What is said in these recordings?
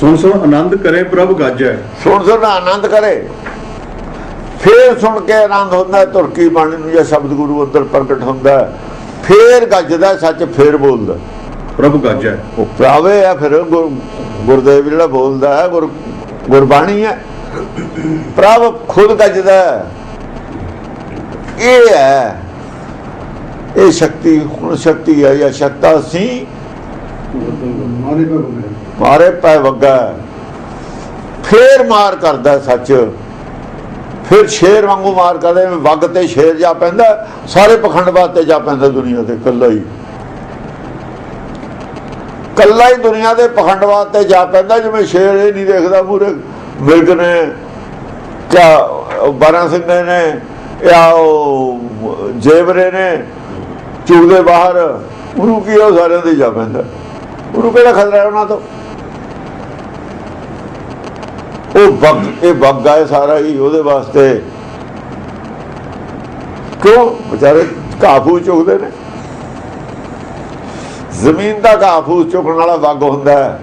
ਸੁਣ ਸੁਣ ਆਨੰਦ ਕਰੇ ਪ੍ਰਭ ਗਾਜੈ। ਸੁਣ ਸੁਣ ਆਨੰਦ ਕਰੇ। ਫੇਰ ਸੁਣ ਕੇ ਆਨੰਦ ਹੁੰਦਾ ਤੁਰਕੀ ਬਾਣੀ ਨੂੰ ਜਾਂ ਸ਼ਬਦ ਗੁਰੂ ਅੰਦਰ ਪ੍ਰਗਟ ਹੁੰਦਾ। ਫੇਰ ਗੱਜਦਾ ਸੱਚ ਫੇਰ ਬੋਲਦਾ। ਪ੍ਰਭ ਗਾਜੈ। ਉਹ ਪ੍ਰਾਵੇ ਆ ਫਿਰ ਗੁਰ- ਗੁਰਦੇਵ ਜਿਹੜਾ ਬੋਲਦਾ ਹੈ ਗੁਰ ਗੁਰਬਾਣੀ ਹੈ। ਪ੍ਰਭ ਖੁਦ ਗੱਜਦਾ। ਇਹ ਹੈ ਇਹ ਸ਼ਕਤੀ ਹੁਣ ਸ਼ਕਤੀ ਹੈ ਜਾਂ ਸ਼ਕਤਾ ਸੀ ਮਾਰੇ ਪੈ ਬਗੜੇ ਫੇਰ ਮਾਰ ਕਰਦਾ ਸੱਚ। ਫਿਰ ਸ਼ੇਰ ਵਾਂਗੂ ਮਾਰ ਕਰਦੇ ਐਵੇਂ ਤੇ ਸ਼ੇਰ ਜਾ ਪੈਂਦਾ ਸਾਰੇ ਪਖੰਡਵਾਦ ਤੇ ਜਾ ਪੈਂਦਾ ਦੁਨੀਆ ਤੇ ਕੱਲਾ ਹੀ। ਕੱਲਾ ਹੀ ਦੁਨੀਆ ਦੇ ਪਖੰਡਵਾਦ ਤੇ ਜਾ ਪੈਂਦਾ ਜਿਵੇਂ ਸ਼ੇਰ ਇਹ ਨਹੀਂ ਦੇਖਦਾ ਪੂਰੇ। ਮਿਰਗ ਨੇ ਕਿਆ ਬਾਰਾਂ ਸਿੰਘ ਨੇ ਜਾਂ ਜੇਵਰੇ ਨੇ ਚੂੜੇ ਬਾਹਰ। ਉਹਨੂੰ ਕੀ ਆ, ਉਹ ਸਾਰਿਆਂ ਦੇ ਜਾ ਪੈਂਦਾ ਉਹਨੂੰ ਕਿਹੜਾ ਖਤਰਾ ਹੈ ਉਹਨਾਂ ਤੋਂ? ਉਹ ਬੱਗ ਇਹ ਬੱਗਾ ਹੈ ਸਾਰਾ ਹੀ ਉਹਦੇ ਵਾਸਤੇ। ਕਿਉਂ? ਵਿਚਾਰੇ ਕਾਫੂ ਚੁਗਦੇ ਨੇ। ਜ਼ਮੀਨ ਦਾ ਕਾਫੂ ਚੁਗਣ ਵਾਲਾ ਬੱਗ ਹੁੰਦਾ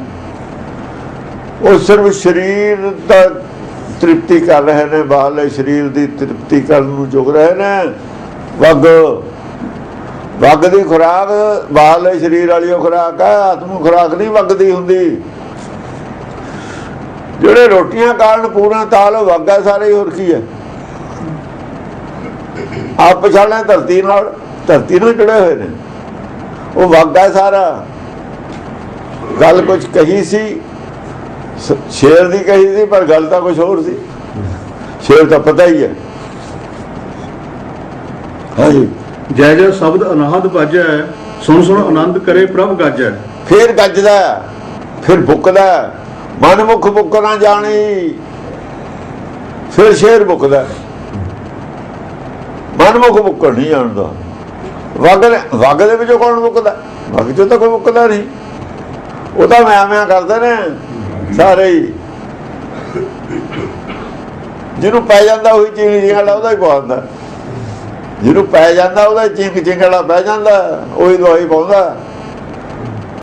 ਉਹ ਸਿਰਫ ਸਰੀਰ ਦਾ ਤ੍ਰਿਪਤੀ ਕਰ ਰਹੇ ਨੇ, ਬਾਹਰਲੇ ਸਰੀਰ ਦੀ ਤ੍ਰਿਪਤੀ ਕਰਨ ਨੂੰ ਚੁਗ ਰਹੇ ਨੇ। ਬੱਗ ਬੱਗ ਦੀ ਖੁਰਾਕ, ਬਾਹਰਲੇ ਸਰੀਰ ਵਾਲੀ ਓ ਖੁਰਾਕ ਹੈ, ਆਤਮ ਖੁਰਾਕ ਨਹੀਂ ਬੱਗ ਹੁੰਦੀ। ਜਿਹੜੇ ਰੋਟੀਆਂ ਕਾਰਨ ਪੂਰਾ ਤਾਲ ਵਾਗਾ ਸਾਰੇ, ਹੋਰ ਕੀ ਹੈ? ਆਪ ਪਛਾਣਿਆ ਧਰਤੀ ਨਾਲ ਧਰਤੀ ਨਾਲ ਜੁੜੇ ਹੋਏ ਨੇ। ਉਹ ਵਾਗਾ ਸਾਰਾ। ਗੱਲ ਕੁਝ ਕਹੀ ਸੀ ਸ਼ੇਰ ਦੀ ਕਹੀ ਸੀ, ਪਰ ਗੱਲ ਤਾਂ ਕੁਝ ਹੋਰ ਸੀ। ਸ਼ੇਰ ਤਾਂ ਪਤਾ ਹੀ ਹੈ। ਹਾਂਜੀ। ਜੈ ਜੈ ਸ਼ਬਦ ਅਨਾਹਦ ਬਾਜੈ ਸੁਣ ਸੁਣ ਆਨੰਦ ਕਰੇ ਪ੍ਰਭ ਗਾਜੈ। ਫੇਰ ਗੱਜਦਾ, ਫਿਰ ਬੁੱਕਦਾ ਮਨ ਮੁਖ ਬੁੱਕ ਨਾ ਜਾਣੀ। ਫਿਰ ਸ਼ੇਰ ਬੁੱਕਦਾ ਮਨ ਮੁਖ ਬੁੱਕ ਨਹੀਂ ਜਾਣਦਾ ਵਗ ਵਗ ਦੇ ਵਿੱਚੋਂ ਕੌਣ ਬੁੱਕਦਾ ਵਗ ਚੋਂ ਤਾਂ ਕੋਈ ਬੁੱਕਦਾ ਨਹੀਂ। ਉਹ ਤਾਂ ਮੈਂ ਮੈਂ ਕਰਦੇ ਨੇ, ਸਾਰੇ ਹੀ। ਜਿਹਨੂੰ ਪੈ ਜਾਂਦਾ ਉਹੀ ਚੀਂਗ ਜਿੰਗਲਾ ਉਹਦਾ ਹੀ ਪਾਉਂਦਾ ਜਿਹਨੂੰ ਪੈ ਜਾਂਦਾ ਉਹਦਾ ਚਿੰਕ ਚਿੰਗਲਾ ਬਹਿ ਜਾਂਦਾ ਉਹੀ ਦਵਾਈ ਪਾਉਂਦਾ।